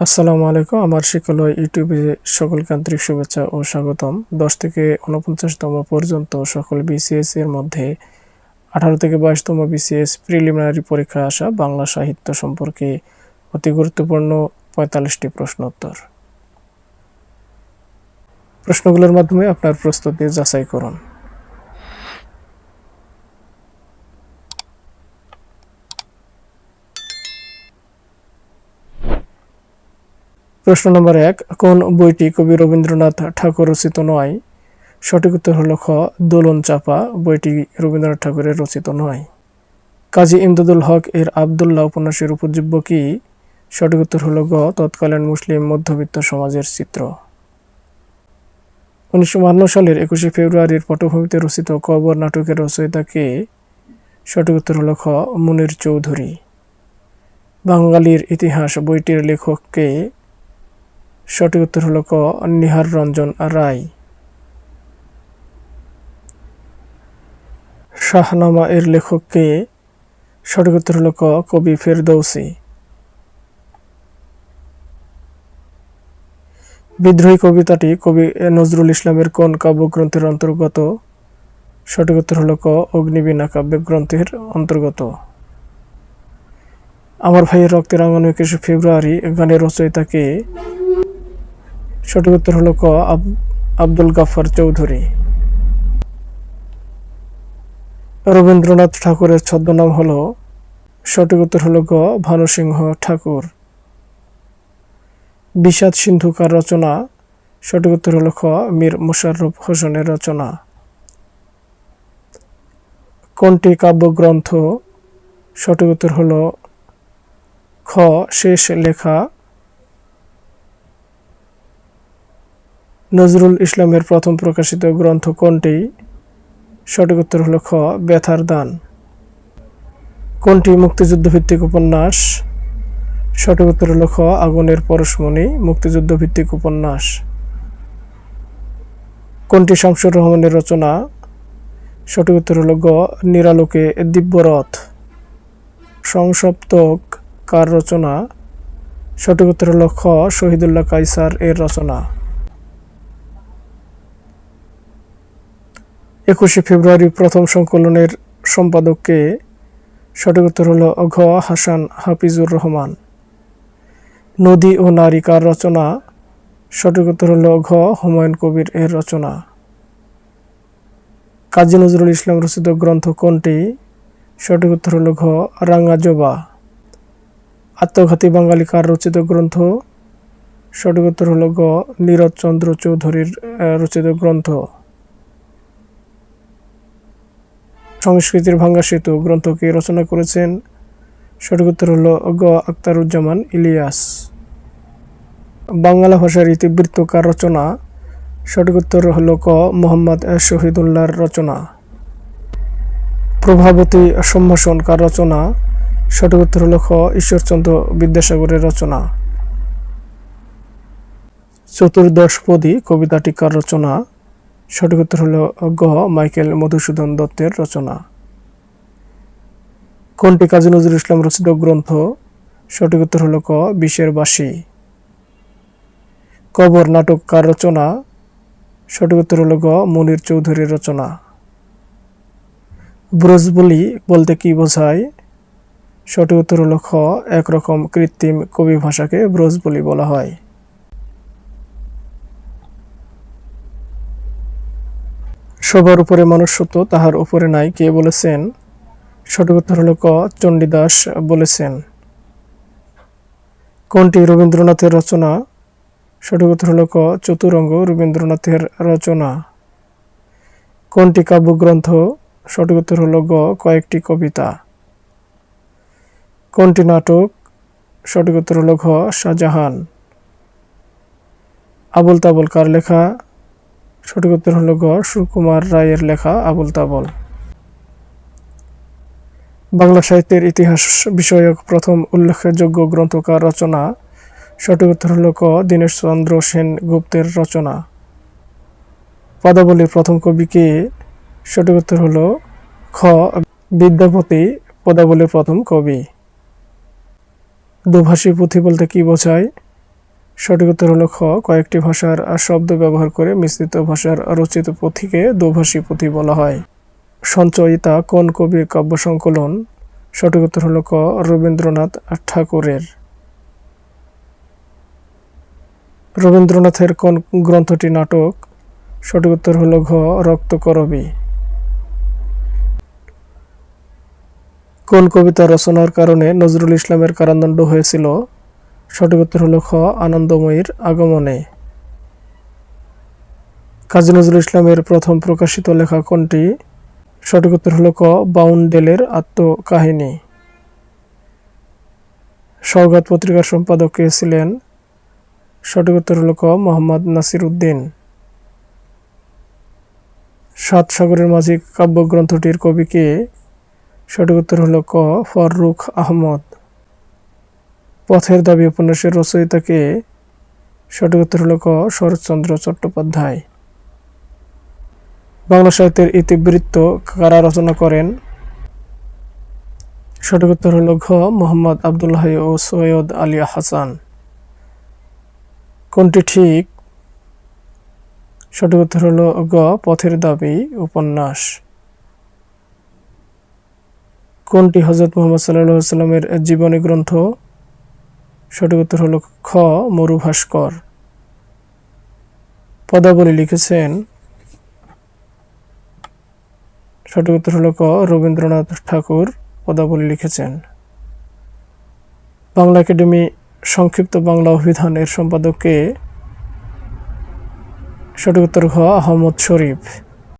আসসালামু আলাইকুম, আমার শিক্ষালয় ইউটিউবে সকলকে আন্তরিক শুভেচ্ছা ও স্বাগতম। দশ থেকে উনপঞ্চাশতম পর্যন্ত সকল বিসিএস এর মধ্যে আঠারো থেকে বাইশতম বিসিএস প্রিলিমিনারি পরীক্ষা আসা বাংলা সাহিত্য সম্পর্কে অতি গুরুত্বপূর্ণ পঁয়তাল্লিশটি প্রশ্ন উত্তর প্রশ্নগুলোর মাধ্যমে আপনার প্রস্তুতি যাচাই করুন। প্রশ্ন নম্বর এক, কোন বইটি কবি রবীন্দ্রনাথ ঠাকুর রচিত নয়? সঠিক উত্তর হল খ, দোলন চাপা, বইটি রবীন্দ্রনাথ ঠাকুরের রচিত নয়। কাজী ইমদাদুল হক এর আবদুল্লাহ উপন্যাসের উপজীব্য কি? সঠিক উত্তর হল গ, তৎকালীন মুসলিম মধ্যবিত্ত সমাজের চিত্র। উনিশশো বাহান্ন সালের একুশে ফেব্রুয়ারির পটভূমিতে রচিত কবর নাটকের রচয়িতাকে সঠিক উত্তর হল খ, মুনির চৌধুরী। বাঙালির ইতিহাস বইটির লেখককে সঠিক উত্তর হল ক, নিহার রঞ্জন রায়। শাহনামা এর লেখককে সঠিক উত্তর হল ক, কবি ফেরদৌসি। বিদ্রোহী কবিতাটি কবি নজরুল ইসলামের কোন কাব্যগ্রন্থের অন্তর্গত? সঠিক উত্তর হল ক, অগ্নিবীণা কাব্যগ্রন্থের অন্তর্গত। আমার ভাইয়ের রক্তের আঙানো একুশে ফেব্রুয়ারি গানের রচয়িতাকে সঠিক উত্তর হলো ক আব্দুল গাফার চৌধুরী। রবীন্দ্রনাথ ঠাকুরের ছদ্মনাম হল, সঠিক উত্তর হলো গ, ভানুসিংহ ঠাকুর। বিষাদ সিন্ধুকার রচনা, সঠিক উত্তর হল খ, মীর মুশাররফ হোসেনের রচনা। কোনটি কাব্যগ্রন্থ? সঠিক উত্তর হল, খ, শেষ লেখা নজরুল ইসলামের প্রথম প্রকাশিত গ্রন্থ কোনটি? সঠিক উত্তর হল খ, ব্যথার দান। কোনটি মুক্তিযুদ্ধভিত্তিক উপন্যাস? সঠিক উত্তর হল খ, আগুনের পরশমণি, মুক্তিযুদ্ধভিত্তিক উপন্যাস। কোনটি শামসুর রহমানের রচনা? সঠিক উত্তর হল গ, নিরালোকে দিব্যরথ। সংসপ্তক কার রচনা? সঠিক উত্তর হল খ, শহীদুল্লাহ কাইসার এর রচনা। একুশে ফেব্রুয়ারি প্রথম সংকলনের সম্পাদককে সঠিক উত্তর হল ঘ হাসান হাফিজুর রহমান। নদী ও নারিকার রচনা? সঠিক উত্তর হল ঘ হুমায়ুন কবির এর রচনা। কাজী নজরুল ইসলাম রচিত গ্রন্থ কোনটি? সঠিক উত্তর হল ঘ রাঙা জবা। আত্মঘাতী বাঙালি কার রচিত গ্রন্থ? সঠিক উত্তর হল গ নীরজ চন্দ্র চৌধুরীর রচিত গ্রন্থ। সংস্কৃতির ভাঙ্গা সেতু গ্রন্থকে রচনা করেছেন। সঠিক উত্তর হল গ. আক্তারুজ্জামান ইলিয়াস। বাংলা ভাষার ইতিবৃত্তকার রচনা, সঠিক উত্তর হল ক. মোহাম্মদ শহীদুল্লাহর রচনা। প্রভাবতী সম্ভাষণ কার রচনা, সঠিক উত্তর হল খ. ঈশ্বরচন্দ্র বিদ্যাসাগরের রচনা। চতুর্দশপদী কবিতাটি কার রচনা সঠিক উত্তর হল গ, মাইকেল মধুসূদন দত্তের রচনা। কোনটি কাজী নজরুল ইসলাম রচিত গ্রন্থ? সঠিক উত্তর হল ক বিশের বাসী কবর নাটক কার রচনা? সঠিক উত্তর হল গ, মনির চৌধুরীর রচনা। ব্রজ বলি বলতে কি বোঝায়? সঠিক উত্তর হল খ, একরকম কৃত্রিম কবি ভাষাকে ব্রজ বলি বলা হয়। সবার উপরে মনুষ্যত্ব তাহার উপরে নাই। কে বলেছেন? সঠিক উত্তর হল ক, চণ্ডীদাস বলেছেন। কোনটি রবীন্দ্রনাথের রচনা? সঠিক উত্তর হল ক, চতুরঙ্গ রবীন্দ্রনাথের রচনা। কোনটি কাব্যগ্রন্থ? সঠিক উত্তর হল গ, কয়েকটি কবিতা। কোনটি নাটক? সঠিক উত্তর হল ঘ, শাহজাহান। আবুল তাবুল কার লেখা? সঠিক উত্তর হল গ, সুকুমার রায়ের লেখা আবুল তাবল। বাংলা সাহিত্যের ইতিহাস বিষয়ক প্রথম উল্লেখযোগ্য গ্রন্থকার রচনা। সঠিক উত্তর হল ক, দীনেশচন্দ্র সেন গুপ্তের রচনা। পদাবলীর প্রথম কবি কে? সঠিক উত্তর হল খ, বিদ্যাপতি, পদাবলীর প্রথম কবি। দুভাষী পুঁথি বলতে কি বোঝায়? সঠিক উত্তর হলো খ। কয়েকটি ভাষার শব্দ ব্যবহার করে মিশ্রিত ভাষার রচিত পুঁথিকে দোভাষী পুঁথি বলা হয়। সঞ্চয়িতা কোন কবির কাব্য সংকলন? সঠিক উত্তর হলো ক, রবীন্দ্রনাথ ঠাকুরের। রবীন্দ্রনাথের কোন গ্রন্থটি নাটক? সঠিক উত্তর হলো ঘ রক্তকরবী কোন কবিতা রচনার কারণে নজরুল ইসলামের কারাদণ্ড হয়েছিল? সঠিক উত্তর হলো খ, আনন্দময়ীর আগমনে। কাজী নজরুল ইসলামের প্রথম প্রকাশিত লেখা কোনটি? সঠিক উত্তর হলো ক, বাউন্ডেলের আত্মকাহিনী। সৌগাত পত্রিকার সম্পাদক কে ছিলেন? সঠিক উত্তর হলো ক, মোহাম্মদ নাসির উদ্দিন সাত সাগরের মাঝি কাব্যগ্রন্থটির কবি কে? সঠিক উত্তর হলো ক, ফররুখ আহমদ। পথের দাবি উপন্যাসের রচয়িতাকে সঠিক উত্তর হলো ক শরৎচন্দ্র চট্টোপাধ্যায়। বাংলা সাহিত্যের ইতিবৃত্ত কারা রচনা করেন? সঠিক উত্তর হলো ঘ মোহাম্মদ আবদুল্লাহ ও সৈয়দ আলী হাসান। কোনটি ঠিক? সঠিক উত্তর হলো গ পথের দাবি উপন্যাস। কোনটি হজরত মোহাম্মদ সাল্লাহ সাল্লামের জীবনী গ্রন্থ? সঠিক উত্তর হলো খ মরু ভাস্কর পদাবলী লিখেছেন। সঠিক উত্তর হলো ক, রবীন্দ্রনাথ ঠাকুর। পদাবলী লিখেছেন। বাংলা একাডেমি সংক্ষিপ্ত বাংলা অভিধান এর সম্পাদক কে? সঠিক উত্তর ঘ, আহমদ শরীফ।